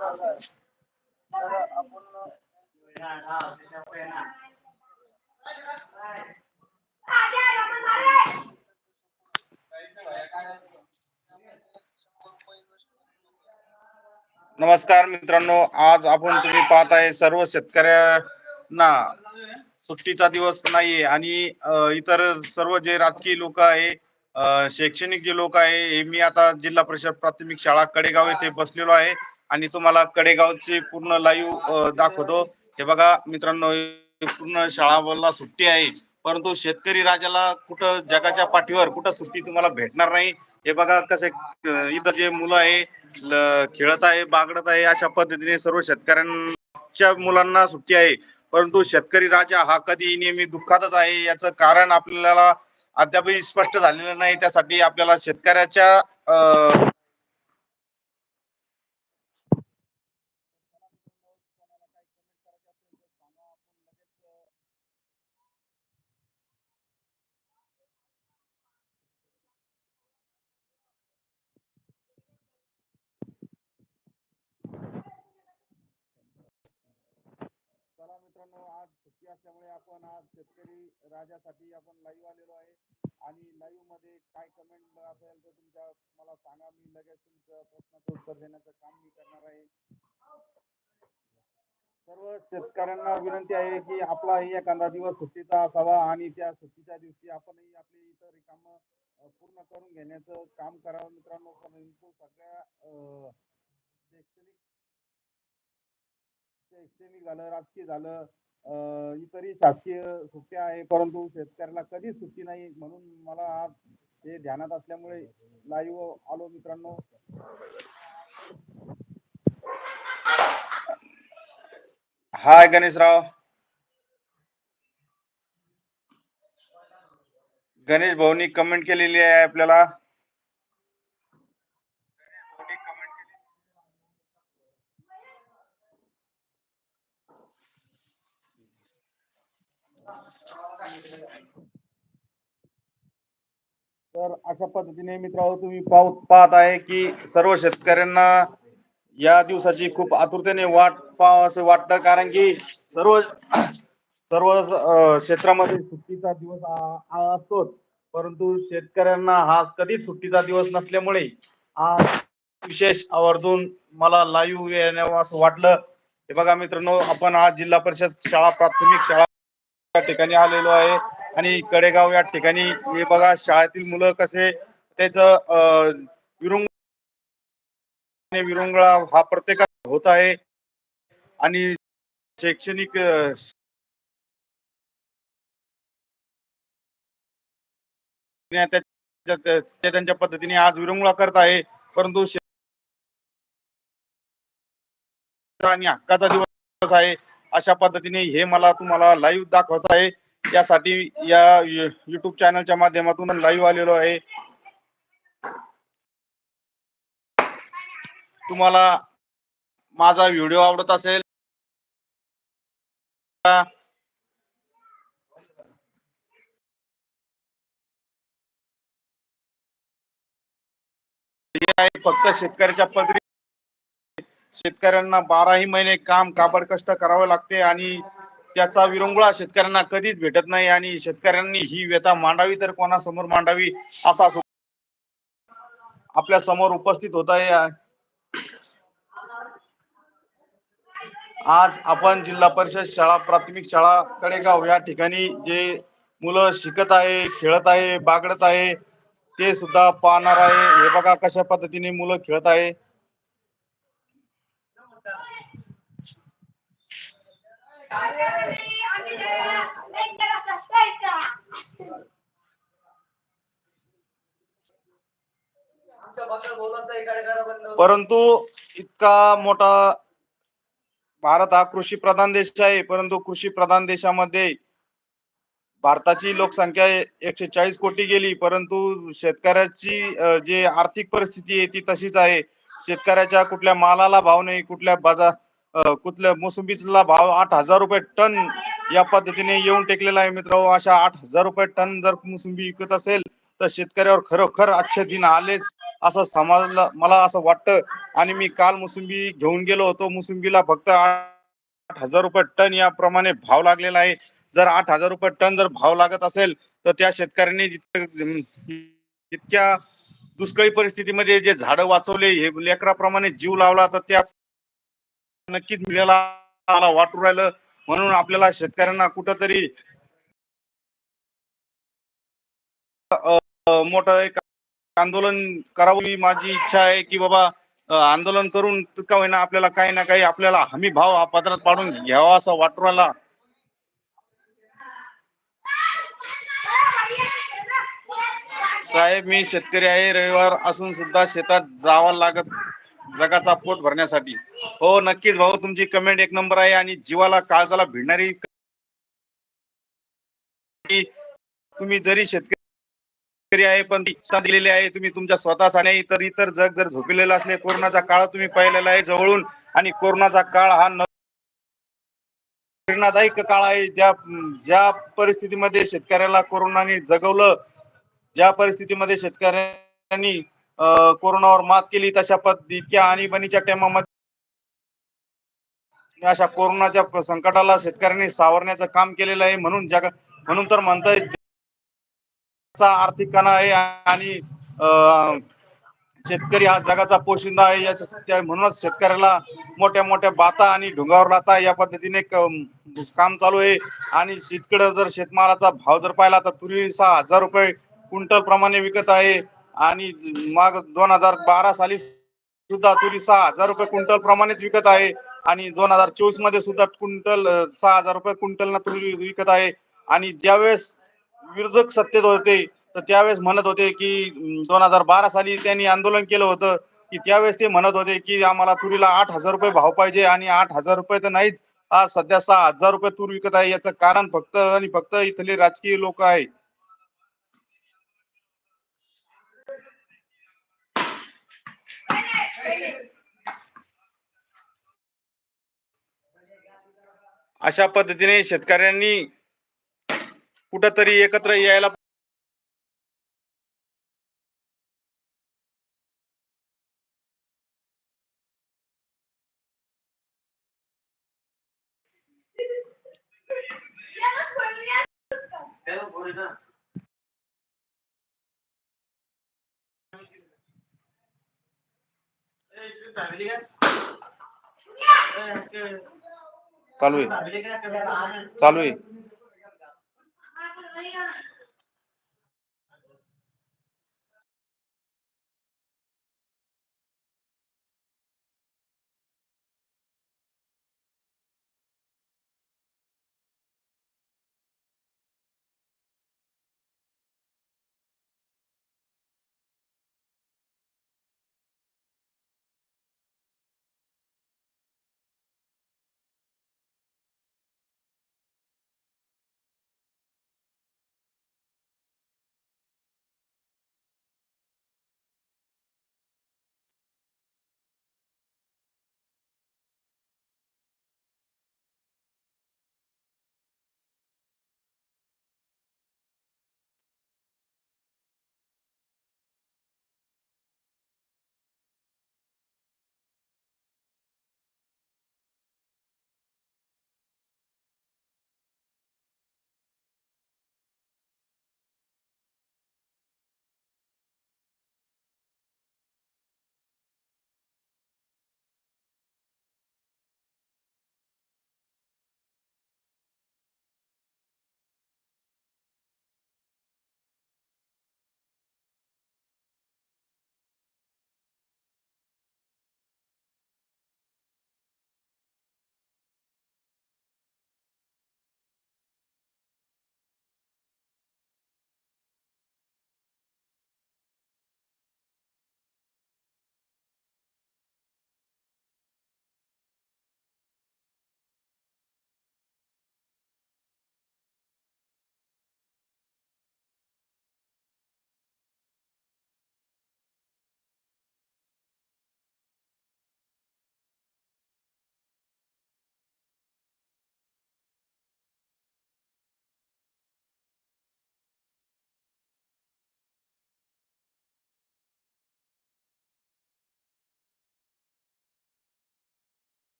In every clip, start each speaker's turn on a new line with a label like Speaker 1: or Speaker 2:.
Speaker 1: तर आपण
Speaker 2: नमस्कार मित्रांनो आज आपण तुम्ही पाहत आहे सर्व शेतकऱ्यांना सुट्टीचा दिवस नाहीये आणि इतर सर्व जे राजकीय लोक आहे शैक्षणिक जे लोक आहे हे मी आता जिल्हा परिषद प्राथमिक शाळा कडेगाव येथे बसलेलो आहे. आणि तुम्हाला कडेगावचे पूर्ण लाईव्ह दाखवतो. हे बघा मित्रांनो पूर्ण शाळाला सुट्टी आहे. परंतु शेतकरी राजाला कुठं जगाच्या पाठीवर कुठं सुट्टी तुम्हाला भेटणार नाही? हे बघा कसे इथं जे मुलं आहे खेळत आहे बागडत आहे अशा पद्धतीने सर्व शेतकऱ्यांच्या मुलांना सुट्टी आहे. परंतु शेतकरी राजा हा कधी नेहमी दुःखातच आहे याचं कारण आपल्याला अद्यापही स्पष्ट झालेलं नाही. त्यासाठी आपल्याला शेतकऱ्याच्या अ, चला मित्रांनो आज सुट्टी असल्यामुळे आपण आज शेतकरी राजासाठी आपण लाईव्ह आलेलो आहे. आणि लाईव्हमध्ये काय कमेंट असेल तर तुमच्या मला सांगा. मी लगेच तुमच्या प्रश्नाचं उत्तर देण्याचं काम मी करणार आहे. सर्व शेतकऱ्यांना विनंती आहे की आपलाही एखादा दिवस सुट्टीचा असावा आणि त्या सुट्टीच्या दिवशी आपणही आपली इतर काम पूर्ण करून घेण्याचं काम करावं. मित्रांनो सगळ्या शैक्षणिक झालं राजकीय झालं इतरही शासकीय सुट्ट्या आहे परंतु शेतकऱ्याला कधीच सुट्टी नाही म्हणून मला आज हे ध्यानात असल्यामुळे लाईव्ह आलो मित्रांनो. हाय गणेशराव. गणेश भाऊनी कमेंट केलेली आहे आपल्याला. तर अशा पद्धतीने मित्रांनो तुम्ही पाहू पाहत आहे की सर्व शेतकऱ्यांना या दिवसाची खूप आतुरतेने वाट पाहावं असं वाटतं. कारण की सर्व सर्व क्षेत्रामध्ये सुट्टीचा दिवस असतो परंतु शेतकऱ्यांना हा कधीच सुट्टीचा दिवस नसल्यामुळे आज विशेष आवर्जून मला लाईव्ह येण्यावं असं वाटलं. हे बघा मित्रांनो आपण आज जिल्हा परिषद शाळा प्राथमिक शाळा या ठिकाणी आलेलो आहे. आणि कडेगाव या ठिकाणी हे बघा शाळेतील मुलं कसे त्याच विरुंग विरुंगळा हा प्रत्येक होत आहे. आणि शैक्षणिक त्यांच्या पद्धतीने आज विरंगुळा करत आहे. परंतु आणि हक्काचा दिवस आहे. अशा पद्धतीने हे मला तुम्हाला लाईव्ह दाखवायचं आहे. यासाठी या युट्यूब चॅनलच्या माध्यमातून लाईव्ह आलेलो आहे. तुम्हाला माझा व्हिडिओ आवडत असेल फक्त शेतकऱ्याच्या पदरी शेतकऱ्यांना बाराही महिने काम काबड कष्ट करावे लागते आणि त्याचा विरंगुळा शेतकऱ्यांना कधीच भेटत नाही आणि शेतकऱ्यांनी ही व्यथा मांडावी तर कोणासमोर मांडावी असा आपल्यासमोर उपस्थित होत आहे. आज आपण जिल्हा परिषद शाळा प्राथमिक शाळा कडेगाव या ठिकाणी जे मुलं शिकत आहे खेळत आहे बागडत आहे ते सुद्धा पाहणार आहे. हे बघा कशा पद्धतीने मुलं खेळत आहे. परंतु इतका मोठा भारत हा कृषी प्रधान देश आहे परंतु कृषी प्रधान देशामध्ये भारताची लोकसंख्या एकशे चाळीस कोटी गेली परंतु शेतकऱ्याची जे आर्थिक परिस्थिती आहे ती तशीच आहे. शेतकऱ्याच्या कुठल्या मालाला भाव नाही कुठल्या बाजार कुठल्या मोसंबीला भाव आठ हजार रुपये टन या पद्धतीने येऊन टेकलेला आहे मित्र अशा आठ हजार रुपये टन जर मोसंबी विकत असेल तर शेतकऱ्यावर खरोखर आजचे दिन आलेच असं समाजला मला असं वाटतं. आणि मी काल मोसंबी घेऊन गेलो होतो. मोसंबीला फक्त आठ हजार रुपये टन याप्रमाणे भाव लागलेला आहे. जर आठ हजार रुपये टन जर भाव लागत असेल तर त्या शेतकऱ्यांनी जितक्या दुष्काळी परिस्थितीमध्ये जे झाडं वाचवले हे लेकराप्रमाणे जीव लावला तर त्या नक्कीच मिळाला. मला वाटू राहिलं. म्हणून आपल्याला शेतकऱ्यांना कुठंतरी मोठं एक आंदोलन करावं ही माझी इच्छा आहे की बाबा आंदोलन करून का होईना आपल्याला काही ना काही आपल्याला हमी भाव हा पदरात पाडून घ्यावा असं वाटू राहिला. साहेब मी शेतकरी आहे. रविवार असून सुद्धा शेतात जावं लागत जगाचा पोट भरण्यासाठी. हो नक्कीच भाऊ तुमची कमेंट एक नंबर आहे आणि जीवाला काळजाला भिडणारी. तुम्ही जरी शेतकरी आहे पण इच्छा दिलेली आहे तुम्ही तुमच्या स्वतःसाठी नाही तर इतर जग जर झोपलेलं असले कोरोनाचा काळ तुम्ही पाहिलेला आहे जवळून. आणि कोरोनाचा काळ हा न- प्रेरणादायक काळ आहे. ज्या ज्या परिस्थितीमध्ये शेतकऱ्याला कोरोनाने जगवलं ज्या परिस्थितीमध्ये शेतकऱ्यांनी कोरोनावर मात केली तशा पद्धती इतक्या आणीबाणीच्या टायमामध्ये अशा कोरोनाच्या संकटाला शेतकऱ्यांनी सावरण्याचं काम केलेलं आहे म्हणून जग म्हणून तर म्हणता आर्थिक कणा आहे आणि शेतकरी हा जगाचा पोशिंदा आहे याच्या म्हणूनच शेतकऱ्याला मोठ्या मोठ्या बाता आणि ढुंगावर लाता या पद्धतीने काम चालू आहे. आणि शेतकरी जर शेतमालाचा भाव जर पाहिला तर तुरी सहा हजार रुपये क्विंटल प्रमाणे विकत आहे. आणि माग दोन हजार बारा साली सुद्धा तुरी सहा हजार रुपये क्विंटल प्रमाणेच विकत आहे. आणि दोन हजार चोवीसमध्ये सुद्धा क्विंटल सहा हजार रुपये क्विंटल तुरी विकत आहे. आणि ज्यावेळेस विरोधक सत्तेत होते तर त्यावेळेस म्हणत होते की दोन हजार बारा साली त्यांनी आंदोलन केलं होतं. की त्यावेळेस ते म्हणत होते की आम्हाला तुरीला आठ हजार रुपये भाव पाहिजे आणि आठ हजार रुपये तर नाहीच. आज सध्या सहा हजार रुपये तूर विकत आहे याचं कारण फक्त आणि फक्त इथले राजकीय लोक आहे अशा पद्धतीने शेतकऱ्यांनी कुठंतरी एकत्र यायला चालू आहे. चालू आहे.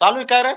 Speaker 2: चालू आहे काय रे?